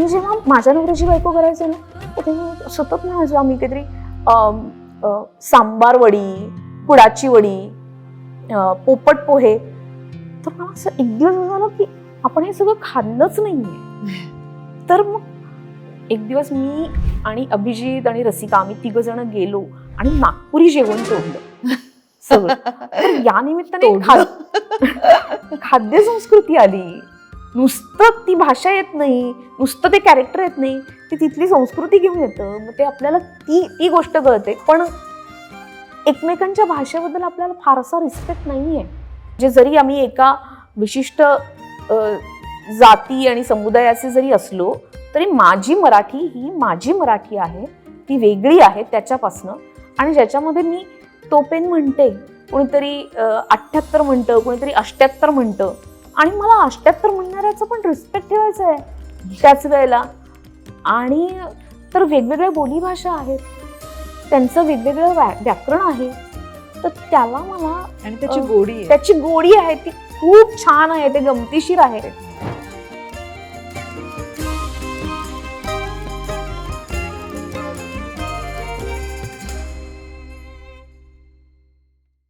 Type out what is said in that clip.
मी जेव्हा माझ्या नवऱ्याची बायको करायचे ना तेव्हा सतत म्हणायचो आम्ही काहीतरी सांबार वडी कुडाची वडी पोपट पोहे. तर मला असं एक दिवस झालं की आपण हे सगळं खाल्लंच नाहीये. तर मग एक दिवस मी आणि अभिजित आणि रसिका आम्ही तिघ जण गेलो आणि नागपुरी जेवण तोडलं. सगळं. या निमित्ताने खाद्य संस्कृती आली. नुसतं ती भाषा येत नाही नुसतं ते कॅरेक्टर येत नाही ती तिथली संस्कृती घेऊन येतं. मग ते आपल्याला ती ती गोष्ट कळते. पण एकमेकांच्या भाषेबद्दल आपल्याला फारसा रिस्पेक्ट नाही आहे जे जरी आम्ही एका विशिष्ट जाती आणि समुदायाचे जरी असलो तरी माझी मराठी ही माझी मराठी आहे ती वेगळी आहे त्याच्यापासनं. आणि ज्याच्यामध्ये मी तोपेन म्हणते कोणीतरी अठ्ठ्याहत्तर म्हणतं कोणीतरी अष्ट्याहत्तर म्हणतं आणि मला अष्ट्याहत्तर म्हणणाऱ्याचा पण रिस्पेक्ट ठेवायचा आहे. त्याच वेळेला. आणि तर वेगवेगळ्या बोलीभाषा आहेत. त्यांचं वेगवेगळं व्या व्याकरण आहे. तर त्याला मला आणि त्याची गोडी त्याची गोडी आहे ती खूप छान आहे. ते गमतीशीर आहे.